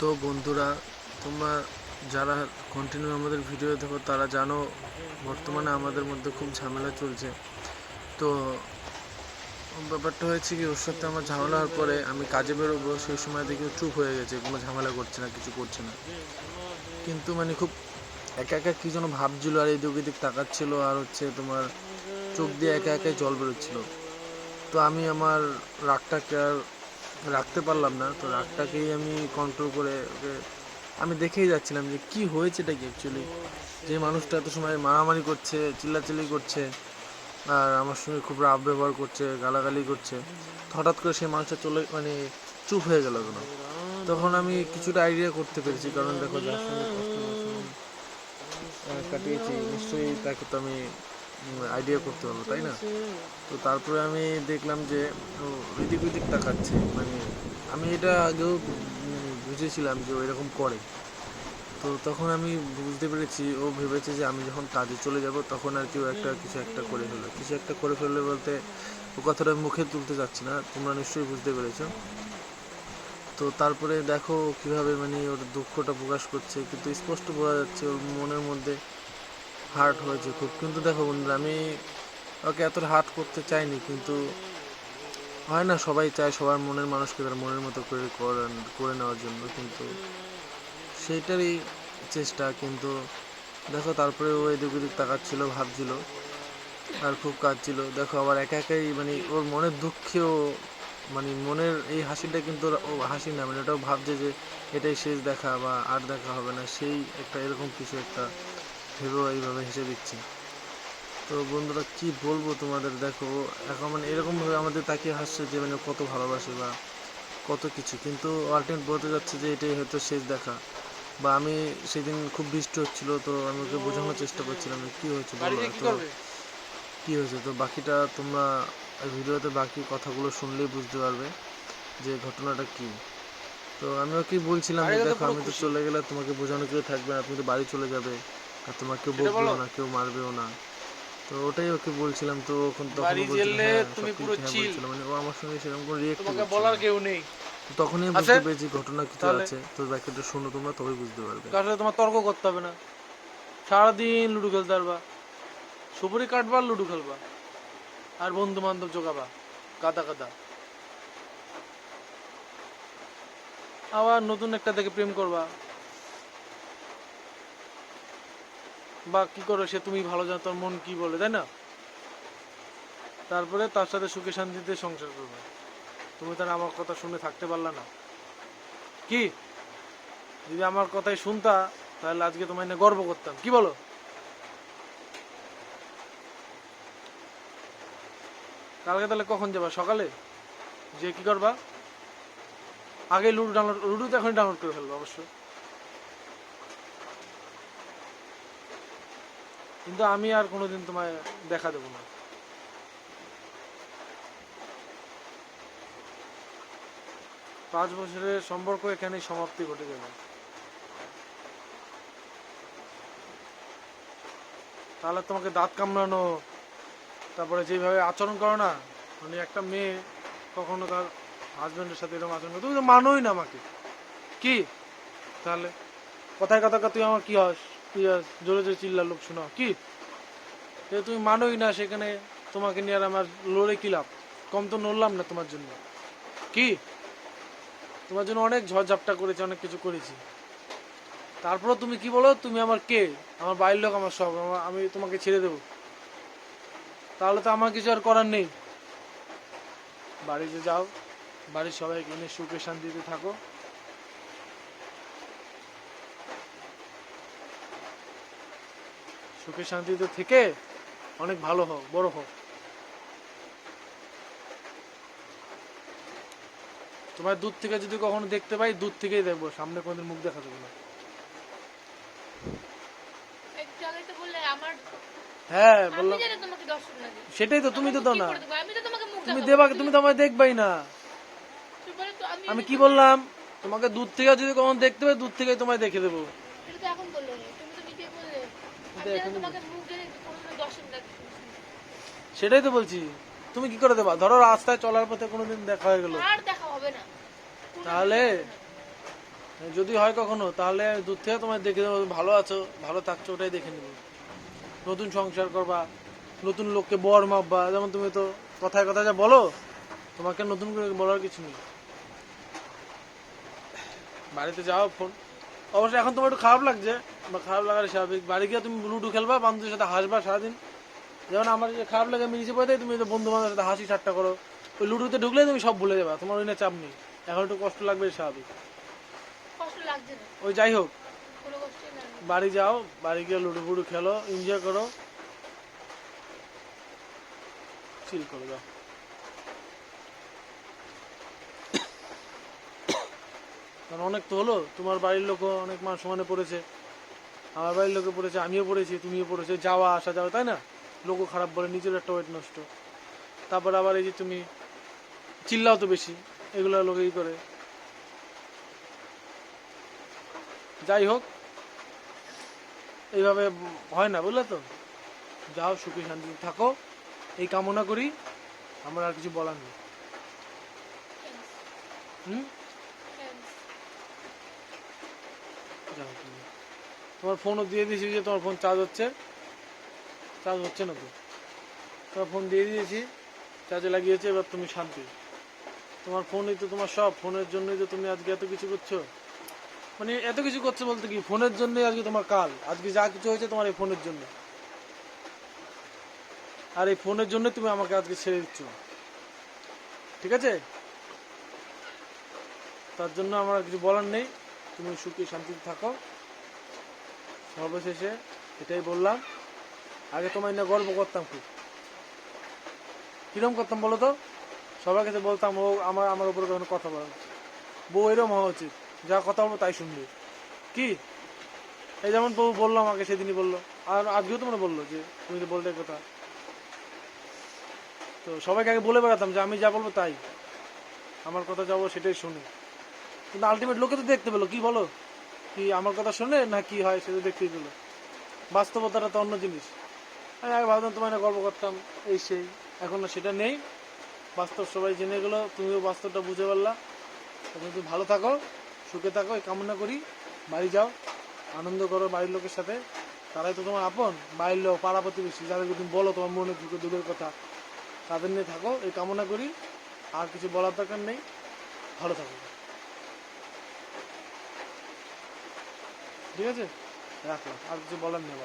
তো বন্ধুরা, তোমরা যারা কন্টিনিউ আমাদের ভিডিও দেখো, তারা জানো বর্তমানে আমাদের মধ্যে খুব ঝামেলা চলছে। তো ব্যাপারটা হয়েছে কি, ওর সাথে আমার ঝামেলা হওয়ার পরে আমি কাজে বেরোবো, সেই সময় দেখি চুপ হয়ে গেছে, কোনো ঝামেলা করছে না, কিছু করছে না। কিন্তু মানে খুব একা একা কী যেন ভাবছিল, আর এদিক ওদিক তাকাচ্ছিল, আর হচ্ছে তোমার চোখ দিয়ে একা একাই জল বেরোচ্ছিল। তো আমি আমার রাগটাকে আর রাখতে পারলাম না, তো রাগটাকেই আমি কন্ট্রোল করে ওকে আমি দেখেই যাচ্ছিলাম যে কি হয়েছে এটা কি অ্যাকচুয়ালি যে মানুষটা এত সময় মারামারি করছে, চিল্লাচিল্লি করছে, আর আমার সঙ্গে খুব রাব ব্যবহার করছে, গালাগালি করছে, হঠাৎ করে সেই মানুষটা চলে মানে চুপ হয়ে গেল কেন তখন আমি কিছুটা আইডিয়া করতে পেরেছি, কারণ দেখো যার সঙ্গে কাটিয়েছি, নিশ্চয়ই তাকে তো আমি আইডিয়া করতে পারব তাই না? তো তারপরে আমি দেখলাম যে ও এদিক ওদিক তাকাচ্ছে মানে আমি এটা আগেও উম, বুঝেছিলাম যে ও এরকম করে। তো তখন আমি বুঝতে পেরেছি ও ভেবেছে যে আমি যখন কাজে চলে যাব তখন আর কেউ একটা কিছু একটা করে ফেলবে। কিছু একটা করে ফেলবে বলতে ও কথাটা মুখে তুলতে যাচ্ছি না তোমরা নিশ্চয়ই বুঝতে পেরেছ। তো তারপরে দেখো কীভাবে মানে ওর দুঃখটা প্রকাশ করছে কিন্তু স্পষ্ট বোঝা যাচ্ছে ওর মনের মধ্যে হার্ট হয়েছে খুব। কিন্তু দেখো বন্ধুরা, আমি ওকে এতটা হার্ট করতে চাইনি, কিন্তু হয় না, সবাই চায় সবার মনের মানুষকে তার মনের মতো করে করে নেওয়ার জন্য, কিন্তু সেইটারই চেষ্টা, কিন্তু দেখো তারপরে ও এদিক ওদিক তাকাচ্ছিল, ভাবছিল আর খুব কাঁদছিল। দেখো আবার একা একাই মানে ওর মনের দুঃখেও মানে মনের এই হাসিটা কিন্তু ও হাসি না মানে ওটাও ভাবছে যে এটাই শেষ দেখা বা আর দেখা হবে না, সেই একটা এরকম কিছু একটা ভেবেও এইভাবে হেসে দিচ্ছে। তো বন্ধুরা কি বলব তোমাদের? দেখো এখন মানে এরকম ভাবে আমাদের তাকিয়ে হাসছে যে মানে কত ভালোবাসে বা কত কিছু। কিন্তু আলটিমেট বলতে যাচ্ছে যে এটাই হয়তো শেষ দেখা। বা আমি সেদিন খুব বৃষ্টি হচ্ছিল তো আমি ওকে বোঝানোর চেষ্টা করছিলাম কি হয়েছে বলো? তো কি হয়েছে? তো বাকিটা তোমরা ভিডিওতে বাকি কথাগুলো শুনলেই বুঝতে পারবে যে ঘটনাটা কি। তো আমি ওকে বলছিলাম যে দেখো আমি তো চলে গেলে তোমাকে বোঝানো কেউ থাকবে না তুমি তো বাড়ি চলে যাবে। আর তোমাকে বকবেও না কেউ মারবেও না। তো ওটাই ওকে বলছিলাম তো তখন হ্যাঁ, তুমি পুরো হ্যাঁ chill। বলছিল। মানে ও আমার সঙ্গে সেরকম কোনো রিয়েক্ট তোমাকে বলার কেউ নেই। তখনই বুঝতে পেরেছি ঘটনা কিছু আছে। তো ব্যাকেটা শোনো তোমরা তবেই বুঝতে পারবে। সাথে তোমার তর্ক করতে হবে না। সারাদিন লুডো খেলতে পারবা। সুপুরি কাটবা লুডো খেলবা। আর বন্ধু বান্ধব জোগাবা। গাদা গাদা আবার নতুন একটা থেকে প্রেম করবা। বা কি করো সে তুমি ভালো জানো তোর মন কি বলে, তাই না? তারপরে তার সাথে সুখে শান্তিতে সংসার করবে। তুমি তার আমার কথা শুনে থাকতে পারলা না। কি? যদি আমার কথাই শুনতা, তাহলে আজকে তোমায় নিয়ে গর্ব করতাম। কি বলো? কালকে তাহলে কখন যাবা? সকালে? যে কি করবা? আগে লুডো ডাউনলোড লুডো তো এখন ডাউনলোড করে ফেলব অবশ্য কিন্তু আমি আর কোনোদিন তোমায় দেখা দেবো না। পাঁচ বছরের সম্পর্ক এখানেই সমাপ্তি ঘটে যাবে। তাহলে তোমাকে দাঁত কামড়ানো, তারপরে যেভাবে আচরণ করো না মানে একটা মেয়ে কখনো তার হাজবেন্ডের সাথে এরকম আচরণ করে। তুমি তো মানোই না আমাকে। কি? তাহলে কথায় কথা তুই আমার কি হস? তুই হস জোরে জোরে চিল্লার লোক শোনাও কি? তুমি মানোই না সেখানে তোমাকে নিয়ে আর আমার লড়ে কি লাভ? কম তো নড়লাম না তোমার জন্য। কি? তোমার জন্য অনেক ঝড়ঝাপটা করেছি, অনেক কিছু করেছি। তারপরে তুমি কি বলো? তুমি আমার কে? আমার বাড়ির লোক, আমার সব। আমি তোমাকে ছেড়ে দেবো। তাহলে তো আমার কিছু আর করার নেই। বাড়িতে যাও। বাড়ির সবাইকে এনে সুখে শান্তিতে থাকো। সুখে শান্তিতে থেকে অনেক ভালো হোক বড় হোক। তোমার দূর থেকে যদি কখনো দেখতে পাই দূর থেকেই দেখব সামনে কোনোদিন মুখ দেখা যাবে না। হ্যাঁ বললাম সেটাই তো তুমি তো দাও না। তুমি। দেবা তুমি তো আমায় দেখবাই না। আমি কি বললাম? তোমাকে দূর থেকে যদি কখন দেখতে পাই দূর থেকেই তোমায় দেখে দেবো। এখন সেটাই তো বলছি। তুমি কি করে দেবা? ধরো রাস্তায় চলার পথে কোনোদিন দেখা হয়ে গেল। তাহলে। যদি হয় কখনো তাহলে দূর থেকে তোমায় দেখে নেব ভালো আছো ভালো থাকছো ওটাই দেখে নেব। নতুন সংসার করবা নতুন লোককে বর মাপবা। যেমন তুমি তো কথায় কথায় যা বলো তোমাকে নতুন করে বলার কিছু নেই। বাড়িতে যাও ফোন। অবশ্যই এখন তোমার একটু খারাপ লাগছে বা খারাপ লাগার স্বাভাবিক। বাড়ি গিয়ে তুমি লুডো খেলবা বান্ধবীর সাথে হাসবা সারাদিন। যেমন আমার যে খারাপ লাগে আমি নিচে পড়ে তুমি বন্ধু বান্ধবের সাথে হাসি ঠাট্টা করো। ওই লুডোতে ঢুকলে তুমি সব ভুলে যাবা তোমার ওই চাপ নেই। এখন একটু কষ্ট লাগবে স্বাভাবিক। ওই যাই হোক। বাড়ি যাও বাড়ি গিয়ে লুডো ফুডু খেলো এনজয় করো। চিল করো যাও। কারণ অনেক তো হলো, তোমার বাড়ির লোকও অনেক মান সমানে পড়েছে। আমার বাড়ির লোকে পড়েছে, আমিও পড়েছি, তুমিও পড়েছো, যাওয়া, আসা, যাওয়া, তাই না? লোকও খারাপ বলে নিজের একটা ওয়েট নষ্ট। তারপর আবার এই যে তুমি চিল্লাও তো বেশি, এগুলো লোকেই করে। যাই হোক, এইভাবে হয় না, বুঝলে তো? যাও, সুখী শান্তিতে থাকো, এই কামনা করি, আমার আর কিছু বলার নেই। হুম Thanks. যাও তুমি। তোমার ফোনও দিয়ে দিয়েছি যে তোমার ফোন চার্জ হচ্ছে। চার্জ হচ্ছে না তো। তোমার ফোন দিয়ে দিয়েছি চার্জে লাগিয়েছে, এবার তুমি শান্তি। তোমার ফোনই তো তোমার সব ফোনের জন্যই তো তুমি আজকে এত কিছু করছ। মানে এত কিছু করছ বলতে কি ফোনের জন্যই আজকে তোমার কাল। আজকে যা কিছু হয়েছে তোমার এই ফোনের জন্য। আর এই ফোনের জন্য তুমি আমাকে আজকে ছেড়ে দিচ্ছ। ঠিক আছে? তার জন্য আমার কিছু বলার নেই। তুমি সুখী, শান্তিতে থাকো। সর্বশেষে এটাই বললাম। আগে তোমায় না গর্ব করতাম খুব। কিরম করতাম বলো তো? সবার কাছে বলতাম, ও, আমার আমার উপরে কোনো কথা বলা। বউ এরম হওয়া উচিত। যা কথা বলব তাই শুনবে। কি? এই যেমন বউ বলল আমাকে, সেদিনই বলল। আর আজকেও তোমরা বলল যে, তুমি তো বলতে কথা। তো সবাইকে আগে বলে বেড়াতাম যে, আমি যা বলব তাই। আমার কথা যাব সেটাই শুনে। কিন্তু আলটিমেট লোকে তো দেখতে পেল, কি বলো? কি আমার কথা শুনে না কি হয় সেটা দেখতেই পেল? বাস্তবতাটা তো অন্য জিনিস। আমি আগে ভাবতাম তোমায় না গল্প করতাম, এই সেই, এখন না সেটা নেই। বাস্তব সবাই জেনে গেলো, তুমিও বাস্তবটা বুঝে পারলা। এখন তুমি ভালো থাকো, সুখে থাকো, এই কামনা করি। বাড়ি যাও, আনন্দ করো বাড়ির লোকের সাথে। তারাই তো তোমার আপন, বাড়ির লোক, পাড়া প্রতিবেশী, যাদেরকে তুমি বলো তোমার মনে দুঃখ, দুঃখের কথা, তাদের নিয়ে থাকো, এই কামনা করি। আর কিছু বলার দরকার নেই। ভালো থাকো। ঠিক আছে? রাখলাম। আর কিছু বলার নেই